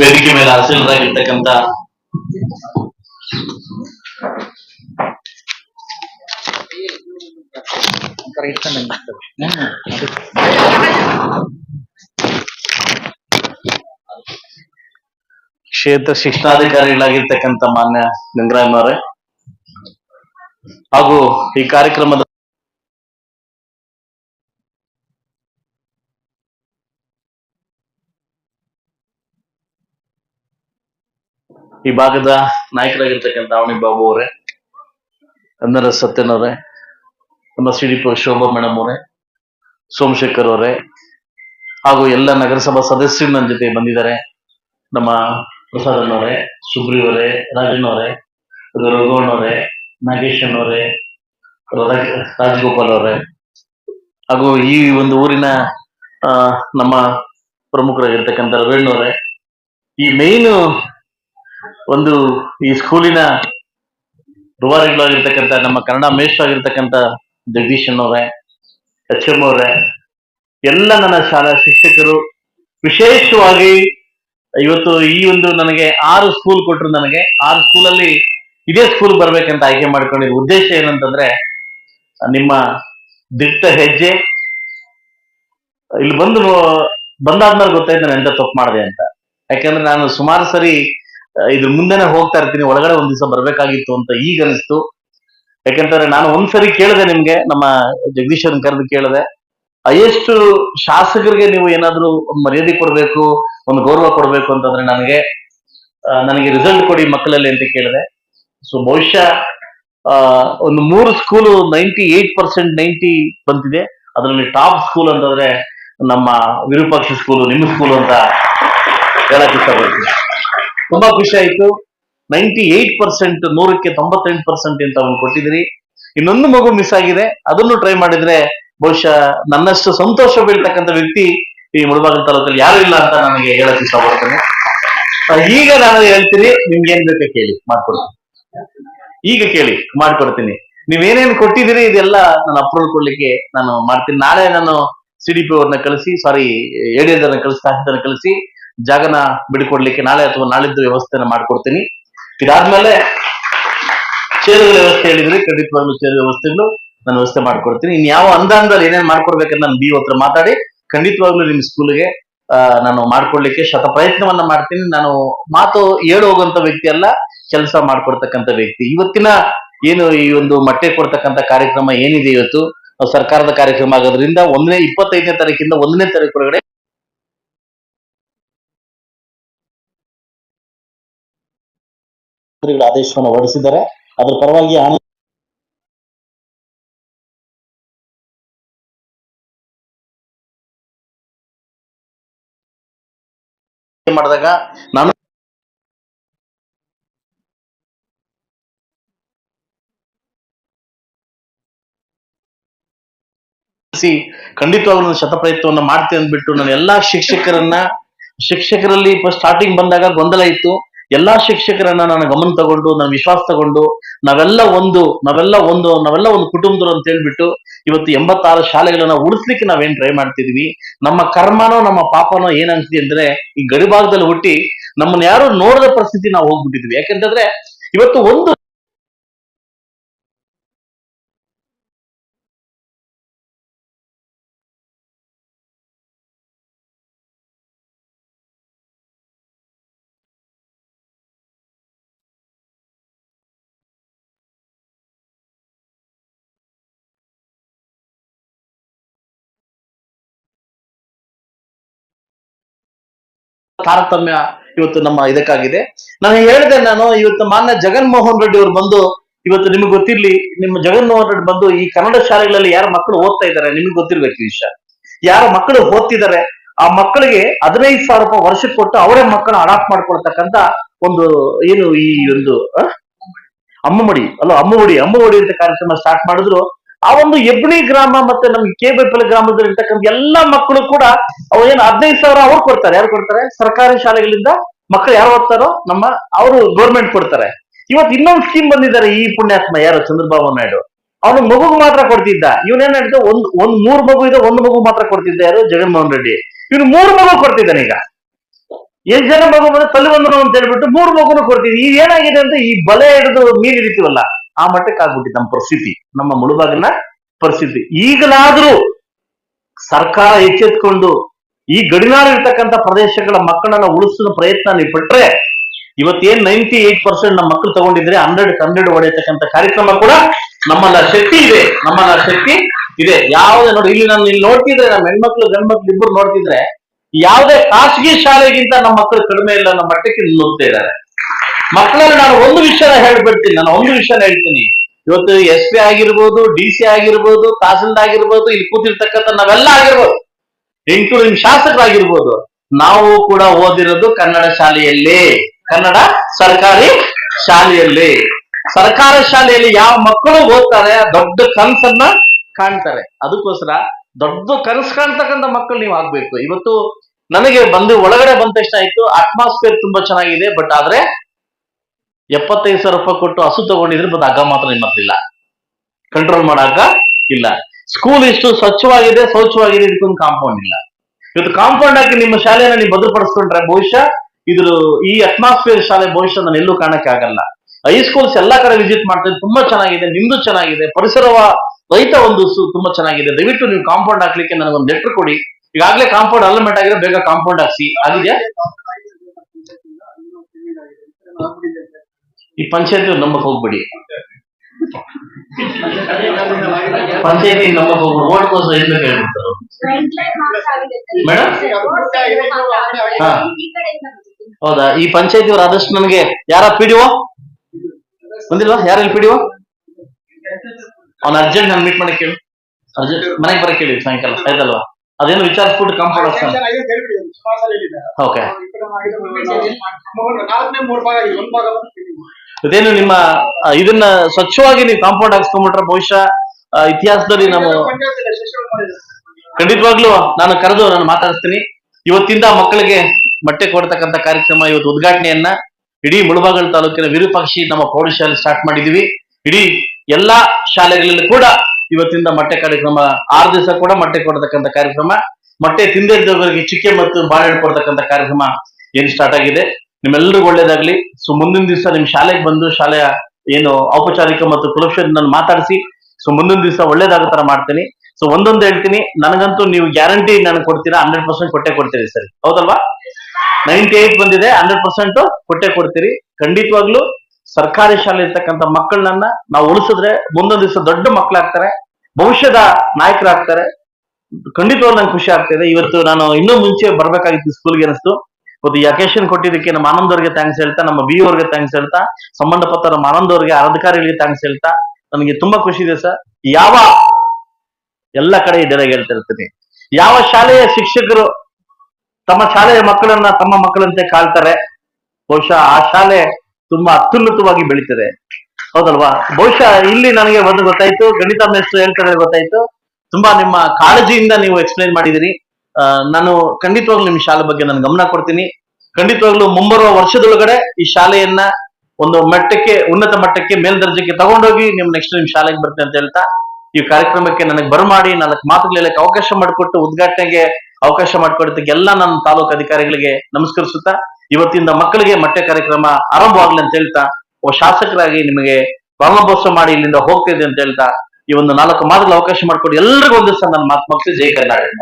ವೇದಿಕೆ ಮೇಲೆ ಆಸೀನರಾಗಿರ್ತಕ್ಕಂಥ ಕ್ಷೇತ್ರ ಶಿಕ್ಷಣಾಧಿಕಾರಿಗಳಾಗಿರ್ತಕ್ಕಂಥ ಮಾನ್ಯ ಗಂಗರಾಯ್ ಹಾಗೂ ಈ ಕಾರ್ಯಕ್ರಮದ ಈ ಭಾಗದ ನಾಯಕರಾಗಿರ್ತಕ್ಕಂಥ ಅವಣಿ ಬಾಬು ಅವರೇ ಕನ್ನಡ ಸತ್ಯನವರೇ ನಮ್ಮ ಸಿ ಡಿ ಶೋಭಾ ಮೇಡಮ್ ಅವರೇ, ಸೋಮಶೇಖರ್ ಅವರೇ, ಹಾಗೂ ಎಲ್ಲ ನಗರಸಭಾ ಸದಸ್ಯರು ನನ್ನ ಜೊತೆ ಬಂದಿದ್ದಾರೆ. ನಮ್ಮ ಪ್ರಸಾದ್ ಅವರೇ ಸುಬ್ರಿಯವರೇ ಅವರೇ ರಾಜನ್ ಅವರೇ ರಘುವಣ್ ಅವರೇ, ನಾಗೇಶನ್ ಅವರೇ, ರಾಜ್- ರಾಜಗೋಪಾಲ್ ಅವರೇ. ಹಾಗೂ ಈ ಒಂದು ಊರಿನ ನಮ್ಮ ಪ್ರಮುಖರಾಗಿರ್ತಕ್ಕಂಥ ರವೀಣ್ ಈ ಮೇನ್ ಒಂದು ಈ ಸ್ಕೂಲಿನ ರುವಾರಿಗಳಾಗಿರ್ತಕ್ಕಂಥ, ನಮ್ಮ ಕನ್ನಡ ಮೇಷ್ಟ್ರಾಗಿರ್ತಕ್ಕಂಥ ಜಗದೀಶನ್ ಅವರೇ ಎಚ್ ಎಂ ಅವರೇ, ಎಲ್ಲ ನನ್ನ ಶಾಲಾ ಶಿಕ್ಷಕರು ವಿಶೇಷವಾಗಿ ಇವತ್ತು ಈ ಒಂದು ನನಗೆ ಆರು ಸ್ಕೂಲ್ ಕೊಟ್ಟರು ನನಗೆ. ಆರು ಸ್ಕೂಲಲ್ಲಿ ಇದೇ ಸ್ಕೂಲ್ ಬರ್ಬೇಕಂತ ಆಯ್ಕೆ ಮಾಡ್ಕೊಂಡಿರೋ ಉದ್ದೇಶ ಏನಂತಂದ್ರೆ, ನಿಮ್ಮ ದಿಟ್ಟ ಹೆಜ್ಜೆ, ಇಲ್ಲಿ ಬಂದು, ಬಂದಾದ್ಮೇಲೆ ಗೊತ್ತಾಯ್ತು ನಾನು ಎಂತ ತಪ್ಪು ಮಾಡಿದೆ ಅಂತ. ಯಾಕಂದ್ರೆ ನಾನು ಸುಮಾರು ಸರಿ ಆ, ಇದ್ರ ಮುಂದೆನೆ ಹೋಗ್ತಾ ಇರ್ತೀನಿ ಒಳಗಡೆ ಒಂದ್ ದಿವಸ ಬರ್ಬೇಕಾಗಿತ್ತು ಅಂತ ಈಗ ಅನಿಸ್ತು. ಯಾಕಂತಂದ್ರೆ ನಾನು ಒಂದ್ಸರಿ ಕೇಳಿದೆ ನಿಮ್ಗೆ ನಮ್ಮ ಜಗದೀಶನ್ ಕರೆದು ಕೇಳಿದೆ. ಎಷ್ಟು ಶಾಸಕರಿಗೆ ನೀವು ಏನಾದ್ರು ಮರ್ಯಾದೆ ಕೊಡ್ಬೇಕು ಒಂದು ಗೌರವ ಕೊಡ್ಬೇಕು ಅಂತಂದ್ರೆ ನನಗೆ ನನಗೆ ರಿಸಲ್ಟ್ ಕೊಡಿ ಮಕ್ಕಳಲ್ಲಿ ಅಂತ ಕೇಳಿದೆ. ಸೊ ಬಹುಶಃ ಒಂದು ಮೂರು school ninety eight percent ninety ಬಂದಿದೆ ಅದರಲ್ಲಿ ಟಾಪ್ ಸ್ಕೂಲ್ ಅಂತಂದ್ರೆ ನಮ್ಮ ವಿರೂಪಾಕ್ಷ ಸ್ಕೂಲು ನಿಮ್ಮ ಸ್ಕೂಲು ಅಂತ ಹೇಳಕ್ ಇಷ್ಟಪಡ್ತೀನಿ. ತುಂಬಾ ಖುಷಿ ಆಯ್ತು. ನೈಂಟಿ ಏಟ್ ಪರ್ಸೆಂಟ್ ನೂರಕ್ಕೆ ತೊಂಬತ್ತೆಂಟು ಪರ್ಸೆಂಟ್ ಅಂತ ಅವ್ನು ಕೊಟ್ಟಿದ್ರಿ ಇನ್ನೊಂದು ಮಗು ಮಿಸ್ ಆಗಿದೆ. ಅದನ್ನು ಟ್ರೈ ಮಾಡಿದ್ರೆ ಬಹುಶಃ ನನ್ನಷ್ಟು ಸಂತೋಷ ಬೀಳ್ತಕ್ಕಂಥ ವ್ಯಕ್ತಿ ಈ ಮುಳಬಾಗಿಲು ತಾಲೂಕಲ್ಲಿ ಯಾರು ಇಲ್ಲ ಅಂತ ನನಗೆ ಹೇಳಕ್ ಇಷ್ಟಪಡ್ತೇನೆ. ಈಗ ನಾನು ಹೇಳ್ತೀನಿ ನಿಮ್ಗೆ ಏನ್ ಬೇಕು ಕೇಳಿ, ಮಾಡ್ಕೊಡ್ತೀನಿ. ಈಗ ಕೇಳಿ, ಮಾಡ್ಕೊಡ್ತೀನಿ. ನೀವೇನೇನ್ ಕೊಟ್ಟಿದ್ದೀರಿ ಇದೆಲ್ಲ ನಾನು ಅಪ್ರೂವಲ್ ಕೊಡ್ಲಿಕ್ಕೆ ನಾನು ಮಾಡ್ತೀನಿ. ನಾಳೆ ನಾನು ಸಿ ಡಿ ಪಿ ಅವ್ರನ್ನ ಕಳಿಸಿ ಸಾರಿ ಏಡಿಯದನ್ನ ಕಳಿಸಿ, ತಹಸೀಲ್ದಾರ್ನ ಕಳಿಸಿ ಜಾಗನ ಬಿಡಿಕೊಡ್ಲಿಕ್ಕೆ ನಾಳೆ ಅಥವಾ ನಾಳಿದ್ದು ವ್ಯವಸ್ಥೆನ ಮಾಡ್ಕೊಡ್ತೀನಿ. ಇದಾದ್ಮೇಲೆ ಚೇರುಗಳ ವ್ಯವಸ್ಥೆ ಹೇಳಿದ್ರೆ ಖಂಡಿತವಾಗ್ಲೂ ಚೇರು ವ್ಯವಸ್ಥೆಗಳು ನಾನು ವ್ಯವಸ್ಥೆ ಮಾಡ್ಕೊಡ್ತೀನಿ. ಇನ್ ಯಾವ ಅಂದಾಂದಲ್ಲಿ ಏನೇನ್ ಮಾಡ್ಕೊಡ್ಬೇಕಂತ ನಾನು ಬಿ ಹತ್ರ ಮಾತಾಡಿ, ಖಂಡಿತವಾಗ್ಲೂ ನಿಮ್ ಸ್ಕೂಲ್ಗೆ ನಾನು ಮಾಡ್ಕೊಡ್ಲಿಕ್ಕೆ ಶತ ಪ್ರಯತ್ನವನ್ನ ಮಾಡ್ತೀನಿ. ನಾನು ಮಾತು ಹೇಳಿ ಹೋಗುವಂತ ವ್ಯಕ್ತಿ ಅಲ್ಲ, ಕೆಲಸ ಮಾಡ್ಕೊಡ್ತಕ್ಕಂತ ವ್ಯಕ್ತಿ. ಇವತ್ತಿನ ಏನು ಈ ಒಂದು ಮಟ್ಟೆ ಕೊಡ್ತಕ್ಕಂತ ಕಾರ್ಯಕ್ರಮ ಏನಿದೆ ಇವತ್ತು? ಸರ್ಕಾರದ ಕಾರ್ಯಕ್ರಮ ಆಗೋದ್ರಿಂದ ಒಂದನೇ, ಇಪ್ಪತ್ತೈದನೇ ತಾರೀಕಿಂದ ಒಂದನೇ ತಾರೀಕು ಒಳಗಡೆ ಮಂತ್ರಿಗಳ ಆದೇಶವನ್ನು ಹೊರಡಿಸಿದ್ದಾರೆ. ಅದರ ಪರವಾಗಿ ಆನೆ ಮಾಡಿದಾಗ ನಾನು ಖಂಡಿತವಾಗ್ಲೂ ಶತಪ್ರಯತ್ನವನ್ನ ಶತ ಪ್ರಯತ್ನವನ್ನ ಮಾಡ್ತೀನಿ ಅಂದ್ಬಿಟ್ಟು ನಾನು ಎಲ್ಲಾ ಶಿಕ್ಷಕರನ್ನ ಶಿಕ್ಷಕರಲ್ಲಿ ಸ್ಟಾರ್ಟಿಂಗ್ ಬಂದಾಗ ಗೊಂದಲ ಇತ್ತು. ಎಲ್ಲಾ ಶಿಕ್ಷಕರನ್ನ ನಾನು ಗಮನ ತಗೊಂಡು ನಾನು ವಿಶ್ವಾಸ ತಗೊಂಡು, ನಾವೆಲ್ಲ ಒಂದು ನಾವೆಲ್ಲ ಒಂದು ನಾವೆಲ್ಲ ಒಂದು ಕುಟುಂಬದವರು ಅಂತ ಹೇಳ್ಬಿಟ್ಟು ಇವತ್ತು ಎಂಬತ್ತಾರು ಶಾಲೆಗಳನ್ನ ಉಳಿಸ್ಲಿಕ್ಕೆ ನಾವೇನ್ ಟ್ರೈ ಮಾಡ್ತಿದೀವಿ. ನಮ್ಮ ಕರ್ಮನೋ, ನಮ್ಮ ಪಾಪನೋ ಏನ್ ಅನ್ಸಿದೆ ಅಂದ್ರೆ ಈ ಗಡಿಭಾಗದಲ್ಲಿ ಹುಟ್ಟಿ ನಮ್ಮನ್ನ ಯಾರು ನೋಡದ ಪರಿಸ್ಥಿತಿ ನಾವು ಹೋಗ್ಬಿಟ್ಟಿದ್ವಿ. ಯಾಕಂತಂದ್ರೆ ಇವತ್ತು ಒಂದು ತಾರತಮ್ಯ ಇವತ್ತು ನಮ್ಮ ಇದಕ್ಕಾಗಿದೆ. ನಾನು ಹೇಳಿದೆ, ನಾನು ಇವತ್ತು ಮಾನ್ಯ ಜಗನ್ಮೋಹನ್ ರೆಡ್ಡಿ ಅವರು ಬಂದು, ಇವತ್ತು ನಿಮ್ಗೆ ಗೊತ್ತಿರ್ಲಿ, ನಿಮ್ಮ ಜಗನ್ಮೋಹನ್ ರೆಡ್ಡಿ ಬಂದು ಈ ಕನ್ನಡ ಶಾಲೆಗಳಲ್ಲಿ ಯಾರ ಮಕ್ಕಳು ಓದ್ತಾ ಇದ್ದಾರೆ ನಿಮ್ಗೆ ಗೊತ್ತಿರ್ಬೇಕು ಈ ವಿಷಯ. ಯಾರ ಮಕ್ಕಳು ಓದ್ತಿದ್ದಾರೆ, ಆ ಮಕ್ಕಳಿಗೆ ಹದಿನೈದು ಸಾವಿರ ರೂಪಾಯಿ ವರ್ಷಕ್ಕೆ ಕೊಟ್ಟು ಅವರೇ ಮಕ್ಕಳ ಅಡಾಪ್ಟ್ ಮಾಡ್ಕೊಳ್ತಕ್ಕಂತ ಒಂದು ಏನು ಈ ಒಂದು? ಅಮ್ಮಮಡಿ, ಅಲ್ಲ, ಅಮ್ಮಮಡಿ ಅಮ್ಮಮಡಿ ಅಂತ ಕಾರ್ಯಕ್ರಮ ಸ್ಟಾರ್ಟ್ ಮಾಡಿದ್ರು. ಆ ಒಂದು ಹೆಬ್ಣಿ ಗ್ರಾಮ ಮತ್ತೆ ನಮ್ಗೆ ಕೆ ಬೈಪಲ್ಲಿ ಗ್ರಾಮದಲ್ಲಿ ಇರ್ತಕ್ಕಂಥ ಎಲ್ಲಾ ಮಕ್ಕಳು ಕೂಡ ಅವ್ರು ಏನು ಹದಿನೈದು ಸಾವಿರ ಅವ್ರು ಕೊಡ್ತಾರೆ. ಯಾರು ಕೊಡ್ತಾರೆ? ಸರ್ಕಾರಿ ಶಾಲೆಗಳಿಂದ ಮಕ್ಕಳು ಯಾರು ಓದ್ತಾರೋ ನಮ್ಮ ಅವರು ಗೌರ್ಮೆಂಟ್ ಕೊಡ್ತಾರೆ. ಇವತ್ತು ಇನ್ನೊಂದು ಸ್ಕೀಮ್ ಬಂದಿದ್ದಾರೆ ಈ ಪುಣ್ಯಾತ್ಮ ಯಾರು? ಚಂದ್ರಬಾಬು ನಾಯ್ಡು. ಅವನು ಮಗುಗ್ ಮಾತ್ರ ಕೊಡ್ತಿದ್ದ. ಇವನೇನ್ ಹೇಳಿದ ಒಂದ್ ಒಂದ್ ಮೂರ್ ಮಗು ಇದೆ, ಒಂದು ಮಗು ಮಾತ್ರ ಕೊಡ್ತಿದ್ದ ಯಾರು? ಜಗನ್ಮೋಹನ್ ರೆಡ್ಡಿ. ಇವನು ಮೂರು ಮಗು ಕೊಡ್ತಿದ್ದಾನೆ ಈಗ. ಎಷ್ಟ್ ಜನ ಮಗು ಬಂದ್ರೆ ತಲೆ ಬಂದ್ರು ಅಂತ ಹೇಳ್ಬಿಟ್ಟು ಮೂರು ಮಗುನು ಕೊಡ್ತಿದ್ವಿ ಈಗ ಏನಾಗಿದೆ ಅಂತ ಈ ಬಲೆ ಹಿಡಿದು ಮೀನ್ ಹಿಡಿತೀವಲ್ಲ. ಆ ಮಟ್ಟಕ್ಕೆ ಆಗ್ಬಿಟ್ಟಿದೆ ನಮ್ಮ ಪರಿಸ್ಥಿತಿ, ನಮ್ಮ ಮುಳುಬಾಗಿನ ಪರಿಸ್ಥಿತಿ. ಈಗಲಾದ್ರೂ ಸರ್ಕಾರ ಎಚ್ಚೆತ್ಕೊಂಡು ಈ ಗಡಿನಾಡು ಇರ್ತಕ್ಕಂಥ ಪ್ರದೇಶಗಳ ಮಕ್ಕಳನ್ನ ಉಳಿಸುವ ಪ್ರಯತ್ನ ನೀವು ಪಟ್ರೆ, ಇವತ್ತೇನ್ ನೈಂಟಿ ಏಟ್ ಪರ್ಸೆಂಟ್ ನಮ್ಮ ಮಕ್ಕಳು ತಗೊಂಡಿದ್ರೆ ಹಂಡ್ರೆಡ್ ಹಂಡ್ರೆಡ್ ಹೊಡೆಯತಕ್ಕಂಥ ಕಾರ್ಯಕ್ರಮ ಕೂಡ ನಮ್ಮಲ್ಲ ಶಕ್ತಿ ಇದೆ, ನಮ್ಮಲ್ಲ ಶಕ್ತಿ ಇದೆ. ಯಾವುದೇ ನೋಡಿ, ಇಲ್ಲಿ ನಾನು ಇಲ್ಲಿ ನೋಡ್ತಿದ್ರೆ ನಮ್ಮ ಹೆಣ್ಮಕ್ಳು, ಗಂಡ್ಮಕ್ಳು ಇಬ್ಬರು ನೋಡ್ತಿದ್ರೆ, ಯಾವುದೇ ಖಾಸಗಿ ಶಾಲೆಗಿಂತ ನಮ್ಮ ಮಕ್ಕಳು ಕಡಿಮೆ ಇಲ್ಲ ನಮ್ಮ ಮಟ್ಟಕ್ಕೆ ನಿಲ್ಲುತ್ತಾ ಇದ್ದಾರೆ. ಮಕ್ಕಳಲ್ಲಿ ನಾನು ಒಂದು ವಿಷಯನ ಹೇಳ್ಬಿಡ್ತೀನಿ, ನಾನು ಒಂದು ವಿಷಯನ ಹೇಳ್ತೀನಿ. ಇವತ್ತು ಎಸ್ ಪಿ ಆಗಿರ್ಬೋದು, ಡಿ ಸಿ ಆಗಿರ್ಬೋದು ತಹಸೀಲ್ದಾರ್ ಆಗಿರ್ಬೋದು ಇಲ್ಲಿ ಕೂತಿರ್ತಕ್ಕಂಥ ನಾವೆಲ್ಲ ಆಗಿರ್ಬೋದು ಇನ್ಕ್ಲೂಡಿಂಗ್ ಶಾಸಕರಾಗಿರ್ಬೋದು, ನಾವು ಕೂಡ ಓದಿರೋದು ಕನ್ನಡ ಶಾಲೆಯಲ್ಲಿ. ಕನ್ನಡ ಸರ್ಕಾರಿ ಶಾಲೆಯಲ್ಲಿ. ಸರ್ಕಾರ ಶಾಲೆಯಲ್ಲಿ ಯಾವ ಮಕ್ಕಳು ಓದ್ತಾರೆ ದೊಡ್ಡ ಕನಸನ್ನ ಕಾಣ್ತಾರೆ. ಅದಕ್ಕೋಸ್ಕರ ದೊಡ್ಡ ಕನಸು ಕಾಣ್ತಕ್ಕಂಥ ಮಕ್ಕಳು ನೀವು ಆಗ್ಬೇಕು. ಇವತ್ತು ನನಗೆ ಬಂದು ಒಳಗಡೆ ಬಂದ ಆಯ್ತು ಅಟ್ಮಾಸ್ಫಿಯರ್ ತುಂಬಾ ಚೆನ್ನಾಗಿದೆ ಬಟ್ ಆದ್ರೆ ಎಪ್ಪತ್ತೈದು ಸಾವಿರ ರೂಪಾಯಿ ಕೊಟ್ಟು ಹಸು ತಗೊಂಡಿದ್ರೆ ಮತ್ತೆ ಹಗ್ಗ ಮಾತ್ರ ನಿಮ್ಮ ಹತ್ರ ಇಲ್ಲ. ಕಂಟ್ರೋಲ್ ಮಾಡಾಕ ಇಲ್ಲ. ಸ್ಕೂಲ್ ಇಷ್ಟು ಸ್ವಚ್ಛವಾಗಿದೆ, ಶೌಚವಾಗಿದೆ, ಇದಕ್ಕೊಂದು ಕಾಂಪೌಂಡ್ ಇಲ್ಲ. ಇವತ್ತು ಕಾಂಪೌಂಡ್ ಹಾಕಿ ನಿಮ್ಮ ಶಾಲೆಯನ್ನ ನೀವು ಭದ್ರಪಡಿಸ್ಕೊಂಡ್ರೆ ಬಹುಶಃ ಇದ್ರ ಈ ಅಟ್ಮಾಸ್ಫಿಯರ್ ಶಾಲೆ ಬಹುಶಃ ನಾನು ಎಲ್ಲೂ ಕಾಣಕ್ಕೆ ಆಗಲ್ಲ. ಹೈಸ್ಕೂಲ್ಸ್ ಎಲ್ಲಾ ಕಡೆ ವಿಸಿಟ್ ಮಾಡ್ತೀನಿ, ತುಂಬಾ ಚೆನ್ನಾಗಿದೆ, ನಿಮ್ದು ಚೆನ್ನಾಗಿದೆ ಪರಿಸರವ ರೈತ ಒಂದು ತುಂಬಾ ಚೆನ್ನಾಗಿದೆ. ದಯವಿಟ್ಟು ನೀವು ಕಾಂಪೌಂಡ್ ಹಾಕ್ಲಿಕ್ಕೆ ನನಗೊಂದು ಲೆಟರ್ ಕೊಡಿ. ಈಗಾಗಲೇ ಕಾಂಪೌಂಡ್ ಅಲಮೆಂಟ್ ಆಗಿದೆ, ಬೇಗ ಕಾಂಪೌಂಡ್ ಹಾಕ್ಸಿ. ಆಗಿದೆಯಾ? ಈ ಪಂಚಾಯತಿ ನಂಬಕ್ ಹೋಗ್ಬೇಡಿ ಪಂಚಾಯತಿ ನಂಬಕ್ ಹೋಗ್ಬೇಡಿ ಕೋಸ್ ಏನ್ ಬೇಕು ಹೇಳ್ಬಿಡ್ತಾರೆ ಮೇಡಮ್? ಹಾ. ಹೌದಾ ಈ ಪಂಚಾಯತಿ ಅವ್ರು ಆದಷ್ಟು ನನಗೆ ಯಾರ ಪಿಡಿಒ ಬಂದಿಲ್ವಾ ಯಾರಲ್ಲಿ ಪಿಡಿಒ ಅವ್ನ ಅರ್ಜೆಂಟ್ ನಾನು ಮೀಟ್ ಮಾಡಕ್ ಕೇಳಿ ಅರ್ಜೆಂಟ್ ಮನೆಗೆ ಬರಕ್ ಕೇಳಿ ಸಾಯಂಕಾಲ ಆಯ್ತಲ್ವಾ ಅದೇನು ವಿಚಾರಿಸ್ಬಿಟ್ಟು ಕಮ್ ಓಕೆ ಇದೇನು ನಿಮ್ಮ ಇದನ್ನ ಸ್ವಚ್ಛವಾಗಿ ನೀವು ಕಾಂಪೌಂಡ್ ಹಾಕ್ಸ್ಕೊಂಡ್ಬಿಟ್ರೆ ಬಹುಶಃ ಇತಿಹಾಸದಲ್ಲಿ ನಾವು ಖಂಡಿತವಾಗ್ಲೂ ನಾನು ಕರೆದು ನಾನು ಮಾತಾಡಿಸ್ತೀನಿ. ಇವತ್ತಿಂದ ಮಕ್ಕಳಿಗೆ ಬಟ್ಟೆ ಕೊಡ್ತಕ್ಕಂಥ ಕಾರ್ಯಕ್ರಮ ಇವತ್ತು ಉದ್ಘಾಟನೆಯನ್ನ ಇಡೀ ಮುಳಬಾಗಲ್ ತಾಲೂಕಿನ ವಿರೂಪಾಕ್ಷಿ ನಮ್ಮ ಪ್ರೌಢಶಾಲೆ ಸ್ಟಾರ್ಟ್ ಮಾಡಿದೀವಿ. ಇಡೀ ಎಲ್ಲಾ ಶಾಲೆಗಳಲ್ಲಿ ಕೂಡ ಇವತ್ತಿಂದ ಮೊಟ್ಟೆ ಕಾರ್ಯಕ್ರಮ ಆರು ದಿವಸ ಕೂಡ ಮೊಟ್ಟೆ ಕೊಡ್ತಕ್ಕಂಥ ಕಾರ್ಯಕ್ರಮ. ಮೊಟ್ಟೆ ತಿಂದಿದ್ದವರಿಗೆ ಚಿಕ್ಕೆ ಮತ್ತು ಬಾಳೆಹಣ್ಣು ಕೊಡ್ತಕ್ಕಂಥ ಕಾರ್ಯಕ್ರಮ ಏನ್ ಸ್ಟಾರ್ಟ್ ಆಗಿದೆ. ನಿಮ್ಮೆಲ್ಲರಿಗೂ ಒಳ್ಳೇದಾಗ್ಲಿ. ಸೊ ಮುಂದಿನ ದಿವಸ ನಿಮ್ ಶಾಲೆಗೆ ಬಂದು ಶಾಲೆಯ ಏನು ಔಪಚಾರಿಕ ಮತ್ತು ಕುಲಕ್ಷನ್ ನಾನು ಮಾತಾಡಿಸಿ. ಸೊ ಮುಂದಿನ ದಿವಸ ಒಳ್ಳೇದಾಗೋ ತರ ಮಾಡ್ತೀನಿ. ಸೊ ಒಂದೊಂದು ಹೇಳ್ತೀನಿ. ನನಗಂತೂ ನೀವು ಗ್ಯಾರಂಟಿ ನನಗೆ ಕೊಡ್ತೀರಾ? ಹಂಡ್ರೆಡ್ ಪರ್ಸೆಂಟ್ ಕೊಟ್ಟೆ ಕೊಡ್ತೀರಿ ಸರಿ. ಹೌದಲ್ವಾ? ನೈಂಟಿ ಏಟ್ ಬಂದಿದೆ. ಹಂಡ್ರೆಡ್ ಪರ್ಸೆಂಟ್ ಕೊಟ್ಟೆ ಕೊಡ್ತೀರಿ. ಖಂಡಿತವಾಗ್ಲೂ ಸರ್ಕಾರಿ ಶಾಲೆ ಇರ್ತಕ್ಕಂಥ ಮಕ್ಕಳನ್ನ ನಾವು ಉಳಿಸಿದ್ರೆ ಮುಂದೊಂದು ದಿವಸ ದೊಡ್ಡ ಮಕ್ಕಳಾಗ್ತಾರೆ ಭವಿಷ್ಯದ ನಾಯಕರಾಗ್ತಾರೆ. ಖಂಡಿತವಾಗ್ಲೂ ನಂಗೆ ಖುಷಿ ಆಗ್ತಿದೆ. ಇವತ್ತು ನಾನು ಇನ್ನೂ ಮುಂಚೆ ಬರ್ಬೇಕಾಗಿತ್ತು ಸ್ಕೂಲ್ಗೆ ಅನಿಸ್ತು ಇವತ್ತು ಈ ಅಕೇಶನ್ ಕೊಟ್ಟಿದ್ದಕ್ಕೆ ನಮ್ಮ ಆನಂದ್ ಅವ್ರಿಗೆ ಥ್ಯಾಂಕ್ಸ್ ಹೇಳ್ತಾ, ನಮ್ಮ ಬಿ ಅವ್ರಿಗೆ ಥ್ಯಾಂಕ್ಸ್ ಹೇಳ್ತಾ, ಸಂಬಂಧಪಟ್ಟ ನಮ್ಮ ಆನಂದ್ ಅಧಿಕಾರಿಗಳಿಗೆ ಥ್ಯಾಂಕ್ಸ್ ಹೇಳ್ತಾ, ನನಗೆ ತುಂಬಾ ಖುಷಿ ಇದೆ ಸರ್. ಯಾವ ಎಲ್ಲ ಕಡೆ ಇಡರಾಗಿ ಹೇಳ್ತಾ ಇರ್ತೀನಿ. ಯಾವ ಶಾಲೆಯ ಶಿಕ್ಷಕರು ತಮ್ಮ ಶಾಲೆಯ ಮಕ್ಕಳನ್ನ ತಮ್ಮ ಮಕ್ಕಳಂತೆ ಕಾಳ್ತಾರೆ ಬಹುಶಃ ಆ ಶಾಲೆ ತುಂಬಾ ಅತ್ಯುನ್ನತವಾಗಿ ಬೆಳೀತದೆ. ಹೌದಲ್ವಾ? ಬಹುಶಃ ಇಲ್ಲಿ ನನಗೆ ಒಂದು ಗೊತ್ತಾಯ್ತು, ಗಣಿತ ಮೇಸ್ಟ್ರು ಹೇಳ್ತಾರೆ ಗೊತ್ತಾಯ್ತು. ತುಂಬಾ ನಿಮ್ಮ ಕಾಳಜಿಯಿಂದ ನೀವು ಎಕ್ಸ್ಪ್ಲೈನ್ ಮಾಡಿದಿರಿ. ನಾನು ಖಂಡಿತವಾಗ್ಲೂ ನಿಮ್ ಶಾಲೆ ಬಗ್ಗೆ ನಾನು ಗಮನ ಕೊಡ್ತೀನಿ. ಖಂಡಿತವಾಗ್ಲು ಮುಂಬರುವ ವರ್ಷದೊಳಗಡೆ ಈ ಶಾಲೆಯನ್ನ ಒಂದು ಮಟ್ಟಕ್ಕೆ, ಉನ್ನತ ಮಟ್ಟಕ್ಕೆ, ಮೇಲ್ದರ್ಜೆಗೆ ತಗೊಂಡೋಗಿ ನಿಮ್ ನೆಕ್ಸ್ಟ್ ನಿಮ್ ಶಾಲೆಗೆ ಬರ್ತೇನೆ ಅಂತ ಹೇಳ್ತಾ, ಈ ಕಾರ್ಯಕ್ರಮಕ್ಕೆ ನನಗೆ ಬರಮಾಡಿ ನಾಲ್ಕು ಮಾತುಗಳು ಹೇಳಕ್ಕೆ ಅವಕಾಶ ಮಾಡಿಕೊಟ್ಟು, ಉದ್ಘಾಟನೆಗೆ ಅವಕಾಶ ಮಾಡಿಕೊಡೋದಕ್ಕೆ ಎಲ್ಲ ನನ್ನ ತಾಲೂಕು ಅಧಿಕಾರಿಗಳಿಗೆ ನಮಸ್ಕರಿಸುತ್ತಾ, ಇವತ್ತಿಂದ ಮಕ್ಕಳಿಗೆ ಮಟ್ಟೆ ಕಾರ್ಯಕ್ರಮ ಆರಂಭವಾಗ್ಲಿ ಅಂತ ಹೇಳ್ತಾ ಒಬ್ಬ ಶಾಸಕರಾಗಿ ನಿಮಗೆ ಪ್ರಾರಂಭೋತ್ಸವ ಮಾಡಿ ಇಲ್ಲಿಂದ ಹೋಗ್ತಿದೆ ಅಂತ ಹೇಳ್ತಾ, ಈ ಒಂದು ನಾಲ್ಕು ಮಾತುಗಳ ಅವಕಾಶ ಮಾಡಿಕೊಡಿ. ಎಲ್ರಿಗೂ ಒಂದು ಸಹ ನನ್ನ ಮಾತು ಮಕ್ಕಳು ಜೈ ಕರ್ನಾಟಕ.